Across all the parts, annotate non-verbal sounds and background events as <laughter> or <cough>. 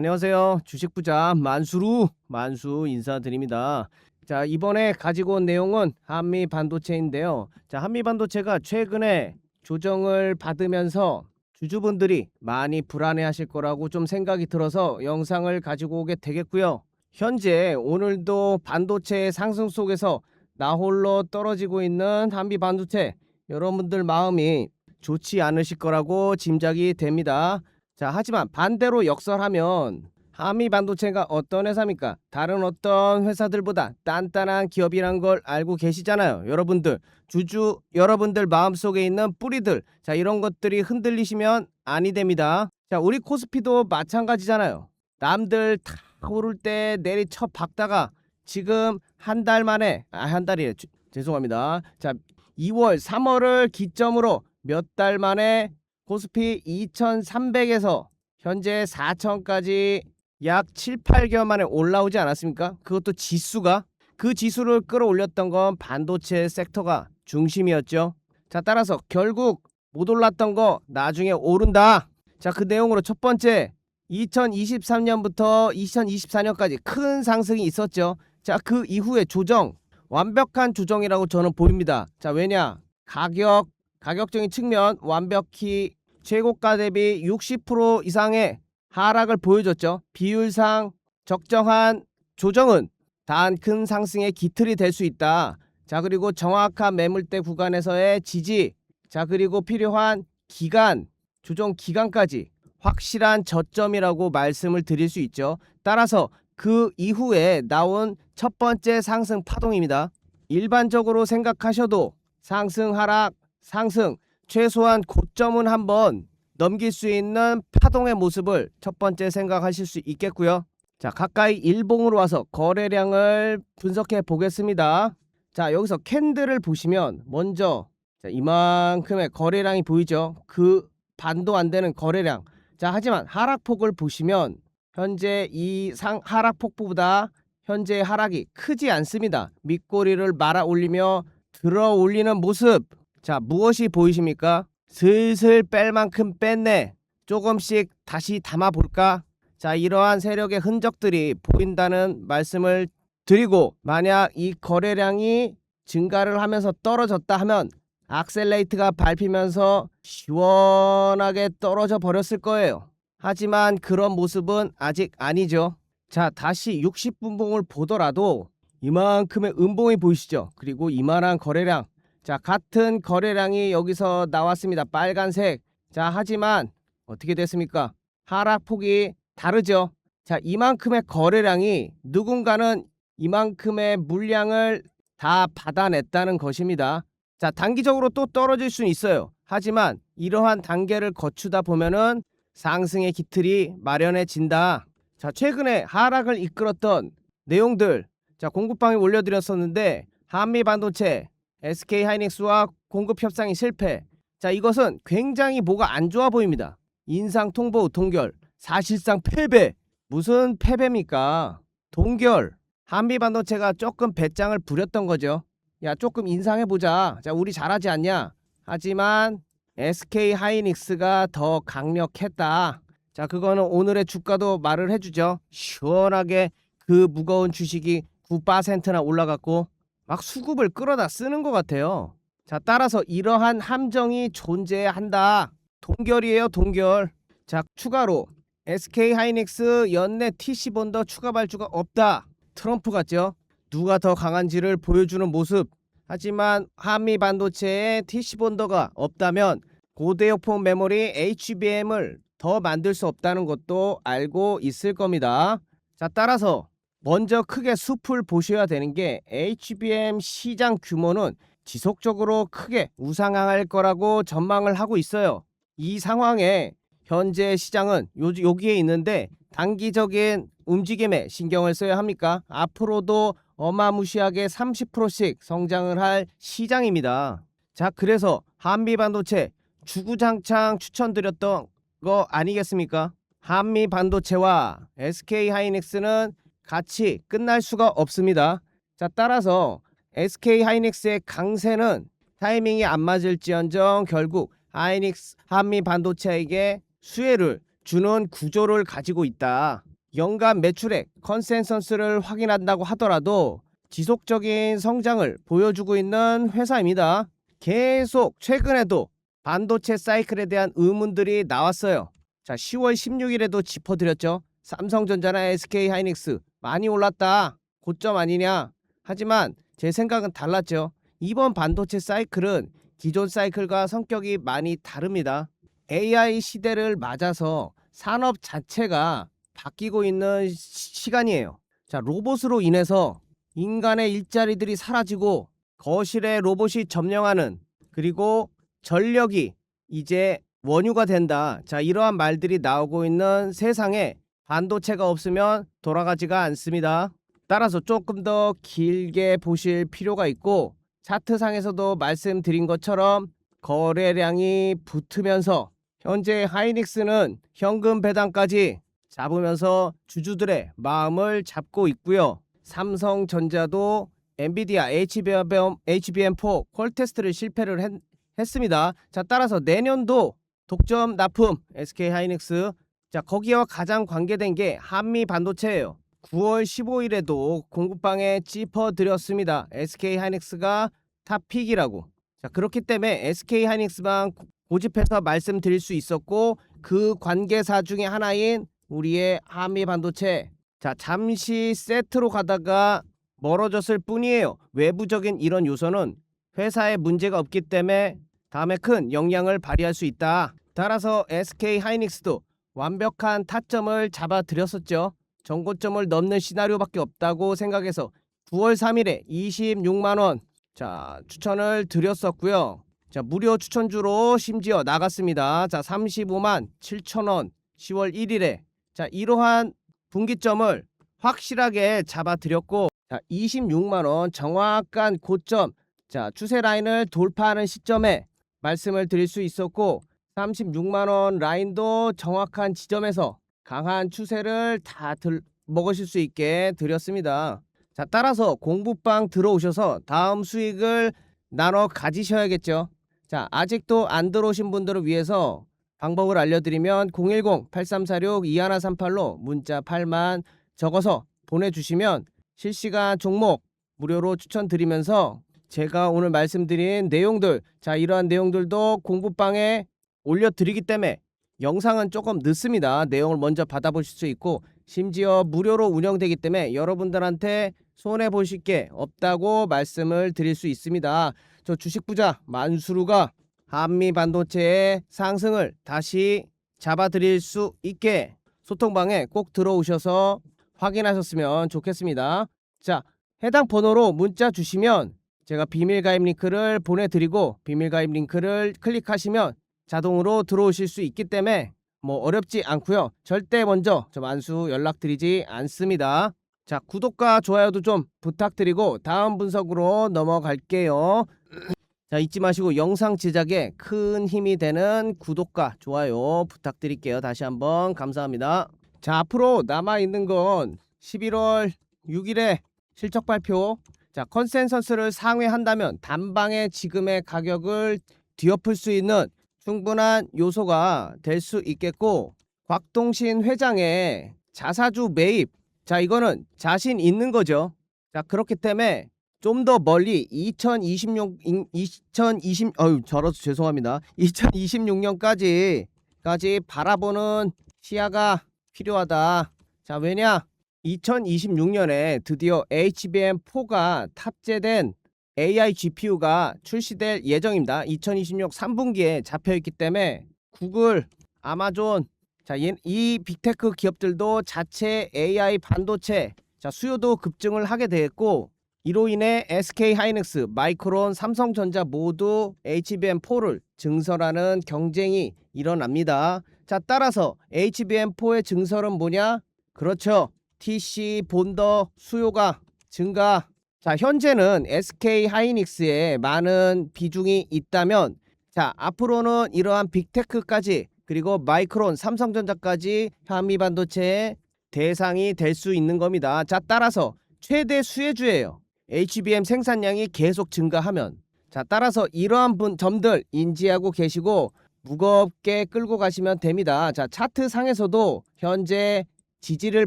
안녕하세요. 주식부자 만수루 만수 인사드립니다. 자, 이번에 가지고 온 내용은 한미 반도체인데요. 자, 한미 반도체가 최근에 조정을 받으면서 주주분들이 많이 불안해 하실 거라고 좀 생각이 들어서 영상을 가지고 오게 되겠고요. 현재 오늘도 반도체 상승 속에서 나홀로 떨어지고 있는 한미 반도체 여러분들 마음이 좋지 않으실 거라고 짐작이 됩니다. 자, 하지만 반대로 역설하면 한미 반도체가 어떤 회사입니까? 다른 어떤 회사들보다 단단한 기업이란 걸 알고 계시잖아요. 여러분들 주주 여러분들 마음속에 있는 뿌리들 자 이런 것들이 흔들리시면 아니 됩니다. 자 우리 코스피도 마찬가지잖아요. 남들 다 오를 때 내리 쳐 박다가 지금 한 달 만에 아 한 달이래 주- 죄송합니다. 자 2월 3월을 기점으로 몇 달 만에 코스피 2300에서 현재 4000까지 약 7, 8개월 만에 올라오지 않았습니까? 그것도 지수가 그 지수를 끌어올렸던 건 반도체 섹터가 중심이었죠. 자, 따라서 결국 못 올랐던 거 나중에 오른다. 자, 그 내용으로 첫 번째 2023년부터 2024년까지 큰 상승이 있었죠. 자, 그 이후에 조정 완벽한 조정이라고 저는 보입니다. 자, 왜냐? 가격 가격적인 측면 완벽히 최고가 대비 60% 이상의 하락을 보여줬죠. 비율상 적정한 조정은 단 큰 상승의 기틀이 될 수 있다. 자, 그리고 정확한 매물대 구간에서의 지지. 자, 그리고 필요한 기간, 조정 기간까지 확실한 저점이라고 말씀을 드릴 수 있죠. 따라서 그 이후에 나온 첫 번째 상승 파동입니다. 일반적으로 생각하셔도 상승 하락, 상승 최소한 고점은 한번 넘길 수 있는 파동의 모습을 첫 번째 생각하실 수 있겠고요. 자, 가까이 일봉으로 와서 거래량을 분석해 보겠습니다. 자, 여기서 캔들을 보시면 먼저 자, 이만큼의 거래량이 보이죠. 그 반도 안 되는 거래량. 자, 하지만 하락폭을 보시면 현재 이 상 하락폭보다 현재 하락이 크지 않습니다. 밑꼬리를 말아 올리며 들어 올리는 모습. 자, 무엇이 보이십니까? 슬슬 뺄 만큼 뺐네. 조금씩 다시 담아 볼까? 자, 이러한 세력의 흔적들이 보인다는 말씀을 드리고 만약 이 거래량이 증가를 하면서 떨어졌다 하면 악셀레이트가 밟히면서 시원하게 떨어져 버렸을 거예요. 하지만 그런 모습은 아직 아니죠. 자, 다시 60분봉을 보더라도 이만큼의 음봉이 보이시죠? 그리고 이만한 거래량. 자, 같은 거래량이 여기서 나왔습니다. 빨간색. 자, 하지만 어떻게 됐습니까? 하락폭이 다르죠. 자, 이만큼의 거래량이 누군가는 이만큼의 물량을 다 받아냈다는 것입니다. 자, 단기적으로 또 떨어질 수는 있어요. 하지만 이러한 단계를 거추다 보면은 상승의 기틀이 마련해진다. 자, 최근에 하락을 이끌었던 내용들. 자, 공급방에 올려드렸었는데 한미 반도체, SK 하이닉스와 공급 협상이 실패. 자, 이것은 굉장히 뭐가 안 좋아 보입니다. 인상 통보 동결. 사실상 패배. 무슨 패배입니까? 동결. 한미 반도체가 조금 배짱을 부렸던 거죠. 야, 조금 인상해 보자. 자, 우리 잘하지 않냐? 하지만 SK 하이닉스가 더 강력했다. 자, 그거는 오늘의 주가도 말을 해주죠. 시원하게 그 무거운 주식이 9%나 올라갔고 막 수급을 끌어다 쓰는 것 같아요. 자, 따라서 이러한 함정이 존재한다. 동결이에요, 동결. 자, 추가로 SK 하이닉스 연내 TC 본더 추가 발주가 없다. 트럼프 같죠? 누가 더 강한지를 보여주는 모습. 하지만 한미 반도체에 TC 본더가 없다면 고대역폭 메모리 HBM을 더 만들 수 없다는 것도 알고 있을 겁니다. 자, 따라서 먼저 크게 숲을 보셔야 되는 게 HBM 시장 규모는 지속적으로 크게 우상향할 거라고 전망을 하고 있어요. 이 상황에 현재 시장은 요, 여기에 있는데 단기적인 움직임에 신경을 써야 합니까? 앞으로도 어마무시하게 30%씩 성장을 할 시장입니다. 자, 그래서 한미 반도체 주구장창 추천드렸던 거 아니겠습니까? 한미 반도체와 SK 하이닉스는 같이 끝날 수가 없습니다. 자, 따라서 SK 하이닉스의 강세는 타이밍이 안 맞을지언정 결국 하이닉스 한미 반도체에게 수혜를 주는 구조를 가지고 있다. 연간 매출액 컨센서스를 확인한다고 하더라도 지속적인 성장을 보여주고 있는 회사입니다. 계속 최근에도 반도체 사이클에 대한 의문들이 나왔어요. 자, 10월 16일에도 짚어드렸죠. 삼성전자나 SK 하이닉스 많이 올랐다. 고점 아니냐. 하지만 제 생각은 달랐죠. 이번 반도체 사이클은 기존 사이클과 성격이 많이 다릅니다. AI 시대를 맞아서 산업 자체가 바뀌고 있는 시- 시간이에요. 자, 로봇으로 인해서 인간의 일자리들이 사라지고 거실에 로봇이 점령하는 그리고 전력이 이제 원유가 된다. 자, 이러한 말들이 나오고 있는 세상에 반도체가 없으면 돌아가지가 않습니다. 따라서 조금 더 길게 보실 필요가 있고 차트상에서도 말씀드린 것처럼 거래량이 붙으면서 현재 하이닉스는 현금 배당까지 잡으면서 주주들의 마음을 잡고 있고요. 삼성전자도 엔비디아 HBM, HBM4 콜 테스트를 실패를 했, 했습니다. 자, 따라서 내년도 독점 납품 SK 하이닉스 자, 거기와 가장 관계된 게 한미 반도체예요. 9월 15일에도 공급방에 짚어드렸습니다. SK 하이닉스가 탑픽이라고. 자, 그렇기 때문에 SK 하이닉스만 고- 고집해서 말씀드릴 수 있었고 그 관계사 중에 하나인 우리의 한미 반도체. 자, 잠시 세트로 가다가 멀어졌을 뿐이에요. 외부적인 이런 요소는 회사에 문제가 없기 때문에 다음에 큰 영향을 발휘할 수 있다. 따라서 SK 하이닉스도 완벽한 타점을 잡아드렸었죠. 정고점을 넘는 시나리오밖에 없다고 생각해서 9월 3일에 26만 원 자, 추천을 드렸었고요. 자, 무료 추천주로 심지어 나갔습니다. 자, 35만 7천 원 10월 1일에 자, 이러한 분기점을 확실하게 잡아드렸고 자, 26만 원 정확한 고점 자, 추세 라인을 돌파하는 시점에 말씀을 드릴 수 있었고 36만 원 라인도 정확한 지점에서 강한 추세를 다 들, 먹으실 수 있게 드렸습니다. 자, 따라서 공부방 들어오셔서 다음 수익을 나눠 가지셔야겠죠. 자, 아직도 안 들어오신 분들을 위해서 방법을 알려드리면 010-8346-2138로 문자 8만 적어서 보내주시면 실시간 종목 무료로 추천드리면서 제가 오늘 말씀드린 내용들 자 이러한 내용들도 공부방에 올려드리기 때문에 영상은 조금 늦습니다. 내용을 먼저 받아보실 수 있고 심지어 무료로 운영되기 때문에 여러분들한테 손해 보실 게 없다고 말씀을 드릴 수 있습니다. 저 주식 부자 만수루가 한미 반도체의 상승을 다시 잡아드릴 수 있게 소통방에 꼭 들어오셔서 확인하셨으면 좋겠습니다. 자, 해당 번호로 문자 주시면 제가 비밀 가입 링크를 보내드리고 비밀 가입 링크를 클릭하시면 자동으로 들어오실 수 있기 때문에 뭐 어렵지 않고요. 절대 먼저 저 만수 연락드리지 않습니다. 자, 구독과 좋아요도 좀 부탁드리고 다음 분석으로 넘어갈게요. <clears throat> 자, 잊지 마시고 영상 제작에 큰 힘이 되는 구독과 좋아요 부탁드릴게요. 다시 한번 감사합니다. 자, 앞으로 남아 있는 건 11월 6일에 실적 발표. 자, 컨센서스를 상회한다면 단방에 지금의 가격을 뒤엎을 수 있는 충분한 요소가 될 수 있겠고 곽동신 회장의 자사주 매입 자 이거는 자신 있는 거죠. 자 그렇기 때문에 좀 더 멀리 2026 2020 어유 저러서 죄송합니다. <laughs> 2026년까지 까지 바라보는 시야가 필요하다. 자 왜냐? 2026년에 드디어 HBM4가 탑재된 AI GPU가 출시될 예정입니다. 2026 3분기에 잡혀 있기 때문에 구글, 아마존, 자, 이- 이 빅테크 기업들도 자체 AI 반도체 자, 수요도 급증을 하게 되었고 이로 인해 SK 하이닉스, 마이크론, 삼성전자 모두 HBM4를 증설하는 경쟁이 일어납니다. 자, 따라서 HBM4의 증설은 뭐냐? 그렇죠. TC 본더 수요가 증가 자, 현재는 SK 하이닉스에 많은 비중이 있다면 자, 앞으로는 이러한 빅테크까지 그리고 마이크론, 삼성전자까지 한미 반도체의 대상이 될 수 있는 겁니다. 자, 따라서 최대 수혜주예요. HBM 생산량이 계속 증가하면 자, 따라서 이러한 분 점들 인지하고 계시고 무겁게 끌고 가시면 됩니다. 자, 차트 상에서도 현재 지지를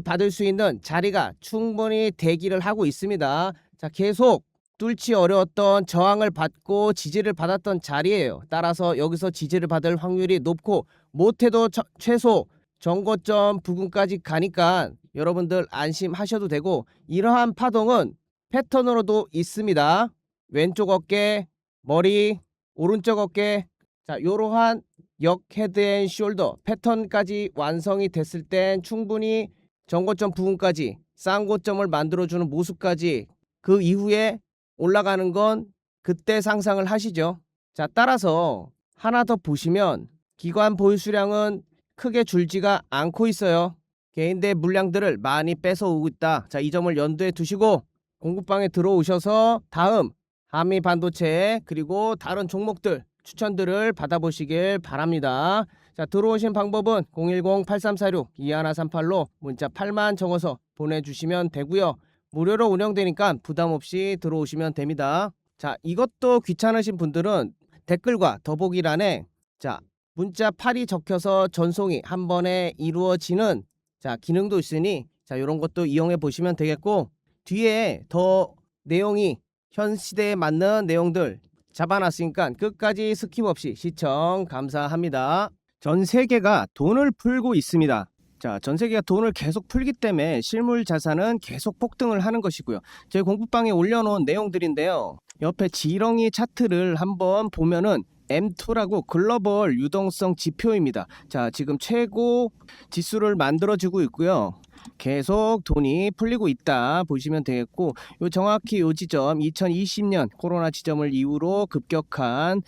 받을 수 있는 자리가 충분히 대기를 하고 있습니다. 자, 계속 뚫지 어려웠던 저항을 받고 지지를 받았던 자리예요. 따라서 여기서 지지를 받을 확률이 높고 못해도 처- 최소 정거점 부근까지 가니까 여러분들 안심하셔도 되고 이러한 파동은 패턴으로도 있습니다. 왼쪽 어깨, 머리, 오른쪽 어깨 자, 요러한 역 헤드 앤 숄더 패턴까지 완성이 됐을 땐 충분히 정거점 부분까지 쌍고점을 만들어주는 모습까지 그 이후에 올라가는 건 그때 상상을 하시죠. 자, 따라서 하나 더 보시면 기관 보유 수량은 크게 줄지가 않고 있어요. 개인대 물량들을 많이 뺏어오고 있다. 자, 이 점을 염두에 두시고 공급방에 들어오셔서 다음 한미 반도체 그리고 다른 종목들 추천들을 받아보시길 바랍니다. 자, 들어오신 방법은 010-8346-2138로 문자 8만 적어서 보내주시면 되고요. 무료로 운영되니까 부담 없이 들어오시면 됩니다. 자, 이것도 귀찮으신 분들은 댓글과 더보기란에 자, 문자 8이 적혀서 전송이 한 번에 이루어지는 자, 기능도 있으니 자, 이런 것도 이용해 보시면 되겠고 뒤에 더 내용이 현 시대에 맞는 내용들 잡아놨으니까 끝까지 스킵 없이 시청 감사합니다. 전 세계가 돈을 풀고 있습니다. 자, 전 세계가 돈을 계속 풀기 때문에 실물 자산은 계속 폭등을 하는 것이고요. 저희 공부방에 올려놓은 내용들인데요. 옆에 지렁이 차트를 한번 보면은 M2라고 글로벌 유동성 지표입니다. 자, 지금 최고 지수를 만들어주고 있고요. 계속 돈이 풀리고 있다 보시면 되겠고 요 정확히 요 지점 2020년 코로나 지점을 이후로 급격한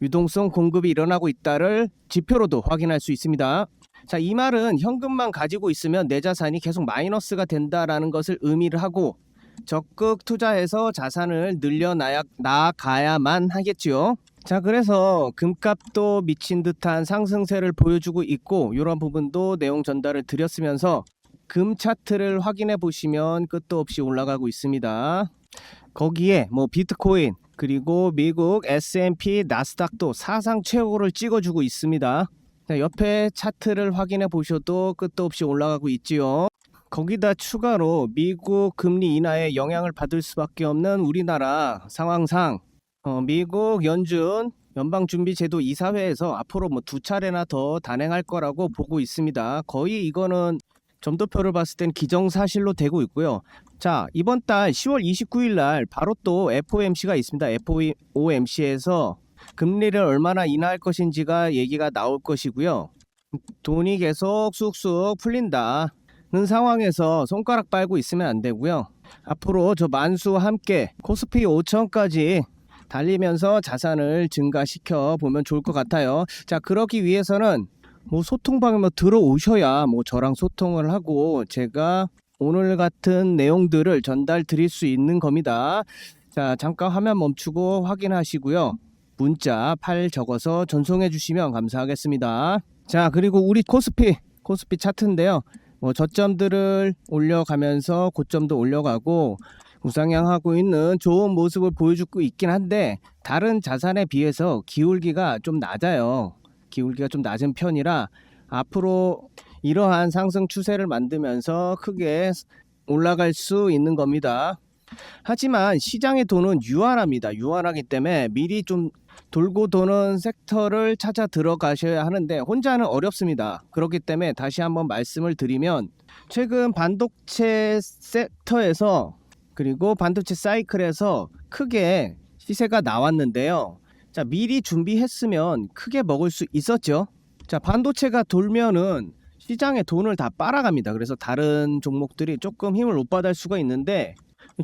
유동성 공급이 일어나고 있다를 지표로도 확인할 수 있습니다. 자, 이 말은 현금만 가지고 있으면 내 자산이 계속 마이너스가 된다라는 것을 의미를 하고 적극 투자해서 자산을 늘려나야 나가야만 하겠지요. 자, 그래서 금값도 미친 듯한 상승세를 보여주고 있고 이런 부분도 내용 전달을 드렸으면서 금 차트를 확인해 보시면 끝도 없이 올라가고 있습니다. 거기에 뭐 비트코인 그리고 미국 S&P 나스닥도 사상 최고를 찍어주고 있습니다. 자, 옆에 차트를 확인해 보셔도 끝도 없이 올라가고 있지요. 거기다 추가로 미국 금리 인하에 영향을 받을 수밖에 없는 우리나라 상황상 어, 미국 연준 연방준비제도 이사회에서 앞으로 뭐 두 차례나 더 단행할 거라고 보고 있습니다. 거의 이거는 점도표를 봤을 땐 기정사실로 되고 있고요. 자 이번 달 10월 29일 날 바로 또 FOMC가 있습니다. FOMC에서 금리를 얼마나 인하할 것인지가 얘기가 나올 것이고요. 돈이 계속 쑥쑥 풀린다는 상황에서 손가락 빨고 있으면 안 되고요. 앞으로 저 만수와 함께 코스피 5천까지 달리면서 자산을 증가시켜 보면 좋을 것 같아요. 자, 그러기 위해서는 뭐 소통방에 뭐 들어오셔야 뭐 저랑 소통을 하고 제가 오늘 같은 내용들을 전달 드릴 수 있는 겁니다. 자, 잠깐 화면 멈추고 확인하시고요. 문자 8 적어서 전송해 주시면 감사하겠습니다. 자, 그리고 우리 코스피, 코스피 차트인데요. 뭐 저점들을 올려가면서 고점도 올려가고 우상향하고 있는 좋은 모습을 보여주고 있긴 한데 다른 자산에 비해서 기울기가 좀 낮아요. 기울기가 좀 낮은 편이라 앞으로 이러한 상승 추세를 만들면서 크게 올라갈 수 있는 겁니다. 하지만 시장의 돈은 유한합니다. 유한하기 때문에 미리 좀 돌고 도는 섹터를 찾아 들어가셔야 하는데 혼자는 어렵습니다. 그렇기 때문에 다시 한번 말씀을 드리면 최근 반도체 섹터에서 그리고 반도체 사이클에서 크게 시세가 나왔는데요. 자, 미리 준비했으면 크게 먹을 수 있었죠. 자, 반도체가 돌면은 시장에 돈을 다 빨아갑니다. 그래서 다른 종목들이 조금 힘을 못 받을 수가 있는데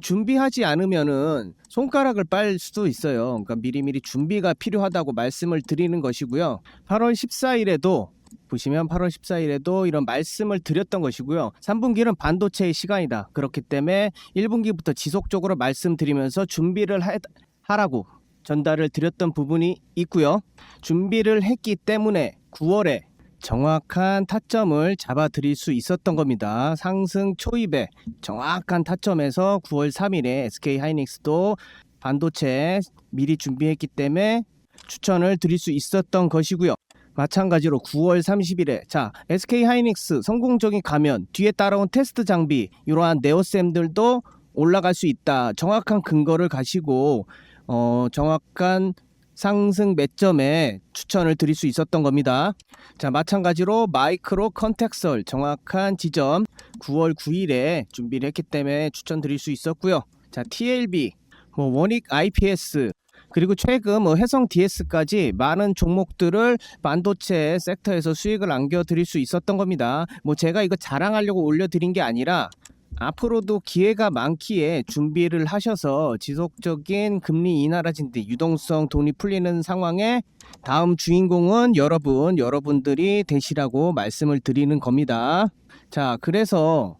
준비하지 않으면은 손가락을 빨 수도 있어요. 그러니까 미리미리 준비가 필요하다고 말씀을 드리는 것이고요. 8월 14일에도 보시면 8월 14일에도 이런 말씀을 드렸던 것이고요. 3분기는 반도체의 시간이다. 그렇기 때문에 1분기부터 지속적으로 말씀드리면서 준비를 하, 하라고 전달을 드렸던 부분이 있고요. 준비를 했기 때문에 9월에 정확한 타점을 잡아 드릴 수 있었던 겁니다. 상승 초입에 정확한 타점에서 9월 3일에 SK 하이닉스도 반도체 미리 준비했기 때문에 추천을 드릴 수 있었던 것이고요. 마찬가지로 9월 30일에 자 SK 하이닉스 성공적인 가면 뒤에 따라온 테스트 장비 이러한 네오쌤들도 올라갈 수 있다. 정확한 근거를 가지고 어 정확한 상승 매점에 추천을 드릴 수 있었던 겁니다. 자 마찬가지로 마이크로 컨텍설 정확한 지점 9월 9일에 준비를 했기 때문에 추천드릴 수 있었고요. 자 TLB 뭐 원익 IPS 그리고 최근 뭐 해성 DS까지 많은 종목들을 반도체 섹터에서 수익을 안겨드릴 수 있었던 겁니다. 뭐 제가 이거 자랑하려고 올려드린 게 아니라 앞으로도 기회가 많기에 준비를 하셔서 지속적인 금리 인하라든지 유동성 돈이 풀리는 상황에 다음 주인공은 여러분, 여러분들이 되시라고 말씀을 드리는 겁니다. 자, 그래서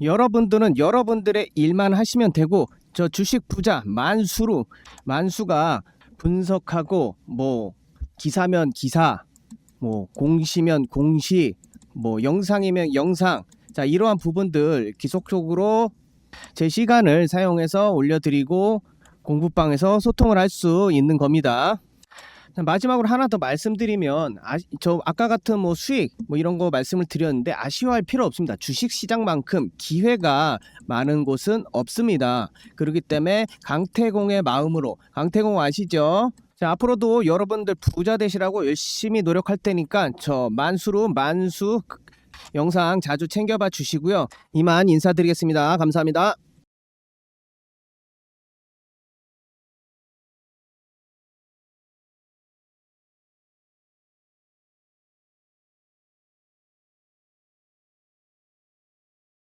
여러분들은 여러분들의 일만 하시면 되고 저 주식 부자 만수로 만수가 분석하고 뭐 기사면 기사 뭐 공시면 공시 뭐 영상이면 영상 자 이러한 부분들 기속적으로 제 시간을 사용해서 올려드리고 공부방에서 소통을 할 수 있는 겁니다. 자, 마지막으로 하나 더 말씀드리면 아, 저 아까 같은 뭐 수익 뭐 이런 거 말씀을 드렸는데 아쉬워할 필요 없습니다. 주식 시장만큼 기회가 많은 곳은 없습니다. 그렇기 때문에 강태공의 마음으로 강태공 아시죠? 자 앞으로도 여러분들 부자 되시라고 열심히 노력할 테니까 저 만수로 만수 영상 자주 챙겨봐 주시고요. 이만 인사드리겠습니다. 감사합니다.